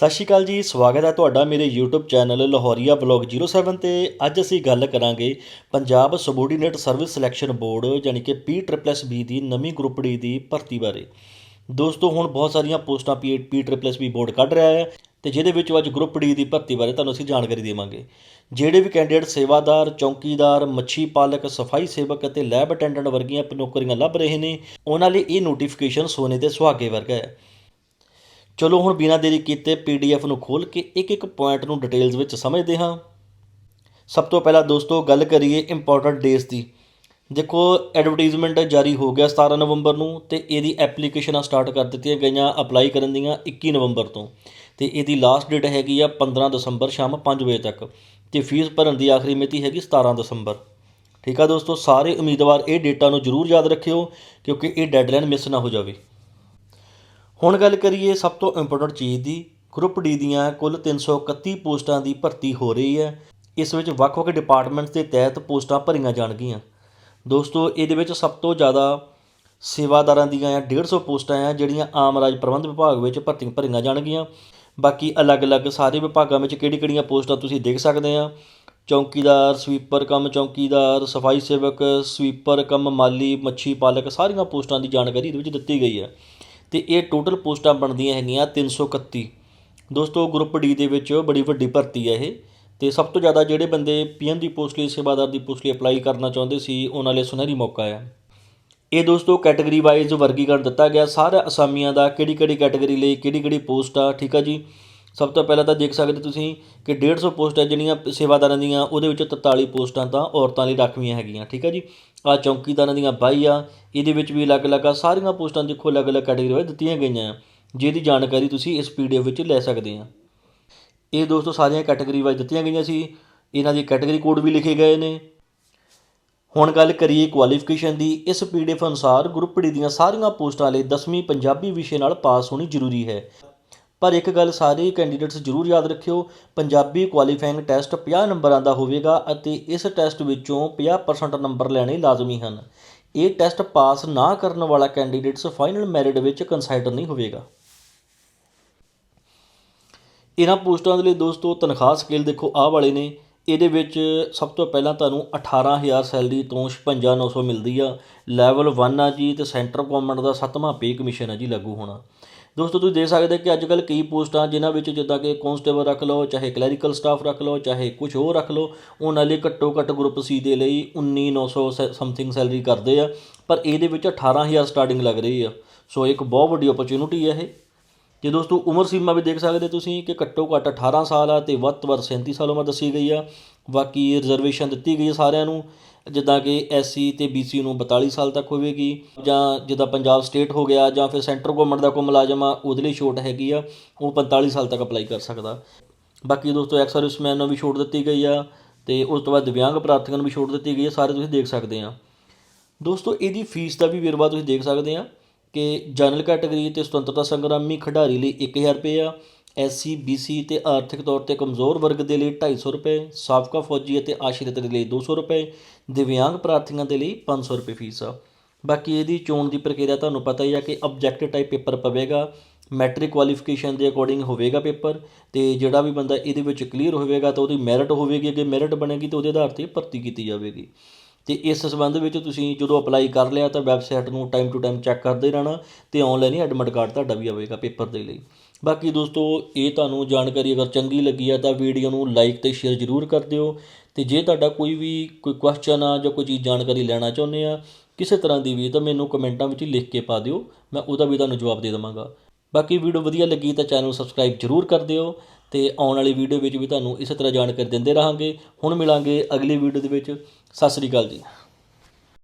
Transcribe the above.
ਸਤਿ ਸ਼੍ਰੀ ਅਕਾਲ ਜੀ, ਸਵਾਗਤ ਹੈ ਤੁਹਾਡਾ ਮੇਰੇ YouTube ਚੈਨਲ ਲਾਹੌਰੀਆ ਬਲੌਗ 07 ਤੇ। ਅੱਜ ਅਸੀਂ ਗੱਲ ਕਰਾਂਗੇ Punjab subordinate service selection board ਯਾਨੀ ਕਿ ਪੀ PSSB ਦੀ ਨਵੀਂ ਗਰੁੱਪ ਡੀ ਦੀ ਭਰਤੀ ਬਾਰੇ। ਦੋਸਤੋ, ਹੁਣ ਬਹੁਤ ਸਾਰੀਆਂ ਪੋਸਟਾਂ ਪੀ PSSB ਬੋਰਡ ਕੱਢ ਰਿਹਾ ਹੈ ਤੇ ਜਿਹਦੇ ਵਿੱਚ ਅੱਜ ਗਰੁੱਪ ਡੀ ਦੀ ਭਰਤੀ ਬਾਰੇ ਤੁਹਾਨੂੰ ਅਸੀਂ ਜਾਣਕਾਰੀ ਦੇਵਾਂਗੇ। ਜਿਹੜੇ ਵੀ ਕੈਂਡੀਡੇਟ ਸੇਵਾਦਾਰ, ਚੌਕੀਦਾਰ, ਮੱਛੀ ਪਾਲਕ, ਸਫ਼ਾਈ ਸੇਵਕ ਅਤੇ ਲੈਬ ਅਟੈਂਡੈਂਟ ਵਰਗੀਆਂ ਨੌਕਰੀਆਂ ਲੱਭ ਰਹੇ ਨੇ, ਉਹਨਾਂ ਲਈ ਇਹ ਨੋਟੀਫਿਕੇਸ਼ਨ ਸੋਨੇ ਦੇ ਸੁਹਾਗੇ ਵਰਗਾ ਹੈ। ਚਲੋ ਹੁਣ ਬਿਨਾਂ ਦੇਰੀ ਕੀਤੇ ਪੀਡੀਐਫ ਨੂੰ ਖੋਲ ਕੇ ਇੱਕ ਇੱਕ ਪੁਆਇੰਟ ਨੂੰ ਡਿਟੇਲਸ ਵਿੱਚ ਸਮਝਦੇ ਹਾਂ। ਸਭ ਤੋਂ ਪਹਿਲਾਂ ਦੋਸਤੋ ਗੱਲ ਕਰੀਏ ਇੰਪੋਰਟੈਂਟ ਡੇਜ਼ ਦੀ। ਦੇਖੋ ਐਡਵਰਟਾਈਜ਼ਮੈਂਟ ਜਾਰੀ ਹੋ ਗਿਆ 17 ਨਵੰਬਰ ਨੂੰ ਤੇ ਇਹਦੀ ਐਪਲੀਕੇਸ਼ਨਾਂ ਸਟਾਰਟ ਕਰ ਦਿੱਤੀਆਂ ਗਈਆਂ ਅਪਲਾਈ ਕਰਨ ਦੀਆਂ 21 ਨਵੰਬਰ ਤੋਂ। ਤੇ ਇਹਦੀ ਲਾਸਟ ਡੇਟ ਹੈਗੀ ਆ 15 ਦਸੰਬਰ ਸ਼ਾਮ 5 ਵਜੇ ਤੱਕ ਤੇ ਫੀਸ ਭਰਨ ਦੀ ਆਖਰੀ ਮਿਤੀ ਹੈਗੀ 17 ਦਸੰਬਰ। ਠੀਕ ਆ ਦੋਸਤੋ, ਸਾਰੇ ਉਮੀਦਵਾਰ ਇਹ ਡੇਟਾ ਨੂੰ ਜ਼ਰੂਰ ਯਾਦ ਰੱਖਿਓ ਕਿਉਂਕਿ ਇਹ ਡੈਡਲਾਈਨ ਮਿਸ ਨਾ ਹੋ ਜਾਵੇ। ਹੁਣ ਗੱਲ ਕਰੀਏ ਸਭ ਤੋਂ ਇੰਪੋਰਟੈਂਟ ਚੀਜ਼ ਦੀ। ਗਰੁੱਪ ਡੀ ਦੀਆਂ ਕੁੱਲ 331 ਪੋਸਟਾਂ ਦੀ ਭਰਤੀ ਹੋ ਰਹੀ ਹੈ। ਇਸ ਵਿੱਚ ਵੱਖ-ਵੱਖ ਡਿਪਾਰਟਮੈਂਟਸ ਦੇ ਤਹਿਤ ਪੋਸਟਾਂ ਭਰੀਆਂ ਜਾਣਗੀਆਂ। ਦੋਸਤੋ, ਇਹਦੇ ਵਿੱਚ ਸਭ ਤੋਂ ਜ਼ਿਆਦਾ ਸੇਵਾਦਾਰਾਂ ਦੀਆਂ ਆ 150 ਪੋਸਟਾਂ ਆ, ਜਿਹੜੀਆਂ ਆਮ ਰਾਜ ਪ੍ਰਬੰਧ ਵਿਭਾਗ ਵਿੱਚ ਭਰਤੀ ਭਰੀਆਂ ਜਾਣਗੀਆਂ। ਬਾਕੀ ਅਲੱਗ-ਅਲੱਗ ਸਾਰੇ ਵਿਭਾਗਾਂ ਵਿੱਚ ਕਿਹੜੀ-ਕਿਹੜੀਆਂ ਪੋਸਟਾਂ ਤੁਸੀਂ ਦੇਖ ਸਕਦੇ ਆ? ਚੌਕੀਦਾਰ, ਸਵੀਪਰ ਕੰਮ ਚੌਕੀਦਾਰ, ਸਫ਼ਾਈ ਸੇਵਕ, ਸਵੀਪਰ ਕੰਮ ਮਾਲੀ, ਮੱਛੀ ਪਾਲਕ, ਸਾਰੀਆਂ ਪੋਸਟਾਂ ਦੀ ਜਾਣਕਾਰੀ ਇਹਦੇ ਵਿੱਚ ਦਿੱਤੀ ਗਈ ਹੈ। ਅਤੇ ਇਹ ਟੋਟਲ ਪੋਸਟਾਂ ਬਣਦੀਆਂ ਹੈਗੀਆਂ 331 ਦੋਸਤੋ ਗਰੁੱਪ ਡੀ ਦੇ ਵਿੱਚ ਬੜੀ ਵੱਡੀ ਭਰਤੀ ਹੈ ਇਹ। ਅਤੇ ਸਭ ਤੋਂ ਜ਼ਿਆਦਾ ਜਿਹੜੇ ਬੰਦੇ ਪੀਐਨ ਦੀ ਪੋਸਟ ਲਈ, ਸੇਵਾਦਾਰ ਦੀ ਪੋਸਟ ਲਈ ਅਪਲਾਈ ਕਰਨਾ ਚਾਹੁੰਦੇ ਸੀ, ਉਹਨਾਂ ਲਈ ਸੁਨਹਿਰੀ ਮੌਕਾ ਆ। ਇਹ ਦੋਸਤੋ ਕੈਟਾਗਰੀ ਵਾਈਜ਼ ਵਰਗੀਕਰਨ ਦਿੱਤਾ ਗਿਆ। ਸਾਰੇ ਅਸਾਮੀਆਂ ਦਾ ਕਿਹੜੀ ਕਿਹੜੀ ਕੈਟਾਗਰੀ ਲਈ ਕਿਹੜੀ ਕਿਹੜੀ ਪੋਸਟ ਆ, ਠੀਕ ਆ ਜੀ? ਸਭ ਤੋਂ ਪਹਿਲਾਂ ਤਾਂ ਦੇਖ ਸਕਦੇ ਤੁਸੀਂ ਕਿ 150 ਪੋਸਟਾਂ ਜਿਹੜੀਆਂ ਸੇਵਾਦਾਰਾਂ ਦੀਆਂ, ਉਹਦੇ ਵਿੱਚ 43 ਪੋਸਟਾਂ ਤਾਂ ਔਰਤਾਂ ਲਈ ਰਾਖਵੀਆਂ ਹੈਗੀਆਂ, ਠੀਕ ਆ ਜੀ? ਆ ਚੌਕੀਦਾਰਾਂ ਦੀਆਂ 22 ਆ, ਇਹਦੇ ਵਿੱਚ ਵੀ ਅਲੱਗ-ਅਲੱਗ ਆ, ਸਾਰੀਆਂ ਪੋਸਟਾਂ ਦੇਖੋ ਅਲੱਗ-ਅਲੱਗ ਕੈਟਾਗਰੀ ਵਿੱਚ ਦਿੱਤੀਆਂ ਗਈਆਂ ਜਿਹਦੀ ਜਾਣਕਾਰੀ ਤੁਸੀਂ ਇਸ ਪੀਡੀਐਫ ਵਿੱਚ ਲੈ ਸਕਦੇ ਆ। ਇਹ ਦੋਸਤੋ ਸਾਰੀਆਂ ਕੈਟਾਗਰੀ ਵਾਈਜ਼ ਦਿੱਤੀਆਂ ਗਈਆਂ ਸੀ, ਇਹਨਾਂ ਦੀ ਕੈਟਾਗਰੀ ਕੋਡ ਵੀ ਲਿਖੇ ਗਏ ਨੇ। ਹੁਣ ਗੱਲ ਕਰੀਏ ਕੁਆਲੀਫਿਕੇਸ਼ਨ ਦੀ, ਇਸ ਪੀਡੀਐਫ ਅਨੁਸਾਰ ਗਰੁੱਪ ਡੀ ਦੀਆਂ ਸਾਰੀਆਂ ਪੋਸਟਾਂ ਲਈ 10ਵੀਂ ਪੰਜਾਬੀ ਵਿਸ਼ੇ ਨਾਲ ਪਾਸ ਹੋਣੀ ਜ਼ਰੂਰੀ ਹੈ। ਪਰ ਇੱਕ ਗੱਲ ਸਾਰੇ ਕੈਂਡੀਡੇਟਸ ਜ਼ਰੂਰ ਯਾਦ ਰੱਖਿਓ, ਪੰਜਾਬੀ ਕੁਆਲੀਫਾਈਂਗ ਟੈਸਟ 50 ਨੰਬਰਾਂ ਦਾ ਹੋਵੇਗਾ ਅਤੇ ਇਸ ਟੈਸਟ ਵਿੱਚੋਂ 50% ਨੰਬਰ ਲੈਣੇ ਲਾਜ਼ਮੀ ਹਨ। ਇਹ ਟੈਸਟ ਪਾਸ ਨਾ ਕਰਨ ਵਾਲਾ ਕੈਂਡੀਡੇਟਸ ਫਾਈਨਲ ਮੈਰਿਟ ਵਿੱਚ ਕੰਸਾਈਡਰ ਨਹੀਂ ਹੋਵੇਗਾ। ਇਹਨਾਂ ਪੋਸਟਾਂ ਦੇ ਲਈ ਦੋਸਤੋ, ਤਨਖਾਹ ਸਕੇਲ ਦੇਖੋ ਆਹ ਵਾਲੇ ਨੇ। ਇਹਦੇ ਵਿੱਚ ਸਭ ਤੋਂ ਪਹਿਲਾਂ ਤੁਹਾਨੂੰ 18000 ਸੈਲਰੀ ਤੋਂ 56900 ਮਿਲਦੀ ਆ। ਲੈਵਲ 1 ਆ ਜੀ ਤੇ ਸੈਂਟਰ ਗਵਰਨਮੈਂਟ ਦਾ ਸੱਤਵਾਂ ਪੇ ਕਮਿਸ਼ਨ ਆ ਜੀ ਲਾਗੂ ਹੋਣਾ। ਦੋਸਤੋ, ਤੁਸੀਂ ਦੇਖ ਸਕਦੇ ਕਿ ਅੱਜ ਕੱਲ ਕਈ ਪੋਸਟਾਂ ਜਿਨ੍ਹਾਂ ਵਿੱਚ ਜਿੱਦਾਂ ਕਿ ਕਨਸਟੇਬਲ ਰੱਖ ਲਓ, ਚਾਹੇ ਕਲੈਰੀਕਲ ਸਟਾਫ ਰੱਖ ਲਓ, ਚਾਹੇ ਕੁਝ ਹੋਰ ਰੱਖ ਲਓ, ਉਹਨਾਂ ਲਈ ਘੱਟੋ ਘੱਟ ਗਰੁੱਪ ਸੀ ਦੇ ਲਈ 19900 ਸਮਥਿੰਗ ਸੈਲਰੀ ਕਰਦੇ ਆ। ਪਰ ਇਹਦੇ ਵਿੱਚ 18000 ਸਟਾਰਟਿੰਗ ਲੱਗ ਰਹੀ ਆ। ਸੋ ਇੱਕ ਬਹੁਤ ਵੱਡੀ ਓਪਰਚੁਨਿਟੀ ਹੈ ਇਹ। ਜੇ ਦੋਸਤੋ, ਉਮਰ ਸੀਮਾ ਵੀ ਦੇਖ ਸਕਦੇ ਤੁਸੀਂ ਕਿ ਘੱਟੋ ਘੱਟ 18 ਸਾਲ ਆ ਤੇ ਵੱਧ ਤੋਂ ਵੱਧ 37 ਸਾਲ ਉਮਰ ਦੱਸੀ ਗਈ ਆ। ਬਾਕੀ ਰਿਜ਼ਰਵੇਸ਼ਨ ਦਿੱਤੀ ਗਈ ਸਾਰਿਆਂ ਨੂੰ। ਜਿੱਦਾਂ ਕਿ ਐਸਸੀ ਤੇ ਬੀਸੀ ਨੂੰ 42 ਸਾਲ ਤੱਕ ਹੋਵੇਗੀ ਜਾਂ ਜਿੱਦਾਂ ਪੰਜਾਬ ਸਟੇਟ ਹੋ ਗਿਆ ਜਾਂ ਫਿਰ ਸੈਂਟਰ ਗਵਰਨਮੈਂਟ ਦਾ ਕੋਈ ਮੁਲਾਜ਼ਮ ਆ, ਉਹਦੇ ਲਈ ਛੋਟ ਹੈਗੀ ਆ, ਉਹ 45 ਸਾਲ ਤੱਕ ਅਪਲਾਈ ਕਰ ਸਕਦਾ। ਬਾਕੀ ਦੋਸਤੋ ਐਕਸ ਸਰਵਿਸਮੈਨ ਨੂੰ ਵੀ ਛੋਟ ਦਿੱਤੀ ਗਈ ਆ ਤੇ ਉਸ ਤੋਂ ਬਾਅਦ ਦਿਵਿਆਂਗ ਪ੍ਰਾਰਥੀਆਂ ਨੂੰ ਵੀ ਛੋਟ ਦਿੱਤੀ ਗਈ ਹੈ ਸਾਰੇ ਤੁਸੀਂ ਦੇਖ ਸਕਦੇ ਆ। ਦੋਸਤੋ, ਇਹਦੀ ਫੀਸ ਦਾ ਵੀ ਵੇਰਵਾ ਤੁਸੀਂ ਦੇਖ ਸਕਦੇ ਆ ਕਿ ਜਨਰਲ ਕੈਟਾਗਰੀ ਤੇ ਸੁਤੰਤਰਤਾ ਸੰਗਰਾਮੀ ਖਿਡਾਰੀ ਲਈ 1000 ਰੁਪਏ ਆ ਐਸਸੀ ਬੀਸੀ ਤੇ ਆਰਥਿਕ ਤੌਰ ਤੇ ਕਮਜ਼ੋਰ ਵਰਗ ਦੇ ਲਈ 250 ਰੁਪਏ, ਸਾਬਕਾ ਫੌਜੀ ਅਤੇ ਆਸ਼ਰਿਤ ਦੇ ਲਈ 200 ਰੁਪਏ, ਦਿਵਿਆਂਗ ਪ੍ਰਾਰਥੀਆਂ ਦੇ ਲਈ 500 ਰੁਪਏ ਫੀਸ। ਆ ਬਾਕੀ ਇਹਦੀ ਚੋਣ ਦੀ ਪ੍ਰਕਿਰਿਆ ਤੁਹਾਨੂੰ ਪਤਾ ਹੀ ਆ ਕਿ ਆਬਜੈਕਟਿਵ ਟਾਈਪ ਪੇਪਰ ਪਵੇਗਾ ਮੈਟ੍ਰਿਕ ਕੁਆਲੀਫਿਕੇਸ਼ਨ ਦੇ ਅਕੋਰਡਿੰਗ ਹੋਵੇਗਾ ਪੇਪਰ, ਤੇ ਜਿਹੜਾ ਵੀ ਬੰਦਾ ਇਹਦੇ ਵਿੱਚ ਕਲੀਅਰ ਹੋਵੇਗਾ ਤਾਂ ਉਹਦੀ ਮੈਰਿਟ ਹੋਵੇਗੀ, ਅੱਗੇ ਮੈਰਿਟ ਬਣੇਗੀ ਤਾਂ ਉਹਦੇ ਆਧਾਰ ਤੇ ਭਰਤੀ ਕੀਤੀ ਜਾਵੇਗੀ। ਅਤੇ ਇਸ ਸੰਬੰਧ ਵਿੱਚ ਤੁਸੀਂ ਜਦੋਂ ਅਪਲਾਈ ਕਰ ਲਿਆ ਤਾਂ ਵੈਬਸਾਈਟ ਨੂੰ ਟਾਈਮ ਟੂ ਟਾਈਮ ਚੈੱਕ ਕਰਦੇ ਰਹਿਣਾ ਅਤੇ ਔਨਲਾਈਨ ਹੀ ਐਡਮਿਟ ਕਾਰਡ ਤੁਹਾਡਾ ਵੀ ਆਵੇਗਾ ਪੇਪਰ ਦੇ ਲਈ। ਬਾਕੀ ਦੋਸਤੋ, ਇਹ ਤੁਹਾਨੂੰ ਜਾਣਕਾਰੀ ਅਗਰ ਚੰਗੀ ਲੱਗੀ ਆ ਤਾਂ ਵੀਡੀਓ ਨੂੰ ਲਾਈਕ ਤੇ ਸ਼ੇਅਰ ਜ਼ਰੂਰ ਕਰ ਦਿਓ ਤੇ ਜੇ ਤੁਹਾਡਾ ਕੋਈ ਵੀ ਕੋਈ ਕੁਐਸਚਨ ਆ ਜਾਂ ਕੋਈ ਚੀਜ਼ ਜਾਣਕਾਰੀ ਲੈਣਾ ਚਾਹੁੰਦੇ ਆ, ਕਿਸੇ ਤਰ੍ਹਾਂ ਦੀ ਵੀ, ਤਾਂ ਮੈਨੂੰ ਕਮੈਂਟਾਂ ਵਿੱਚ ਲਿਖ ਕੇ ਪਾ ਦਿਓ, ਮੈਂ ਉਹਦਾ ਵੀ ਤੁਹਾਨੂੰ ਜਵਾਬ ਦੇ ਦੇਵਾਂਗਾ। ਬਾਕੀ ਵੀਡੀਓ ਵਧੀਆ ਲੱਗੀ ਤਾਂ ਚੈਨਲ ਸਬਸਕ੍ਰਾਈਬ ਜ਼ਰੂਰ ਕਰ ਦਿਓ ਅਤੇ ਆਉਣ ਵਾਲੀ ਵੀਡੀਓ ਵਿੱਚ ਵੀ ਤੁਹਾਨੂੰ ਇਸੇ ਤਰ੍ਹਾਂ ਜਾਣਕਾਰੀ ਦਿੰਦੇ ਰਹਾਂਗੇ। ਹੁਣ ਮਿਲਾਂਗੇ ਅਗਲੀ ਵੀਡੀਓ ਦੇ ਵਿੱਚ। ਸਤਿ ਸ੍ਰੀ ਅਕਾਲ ਜੀ।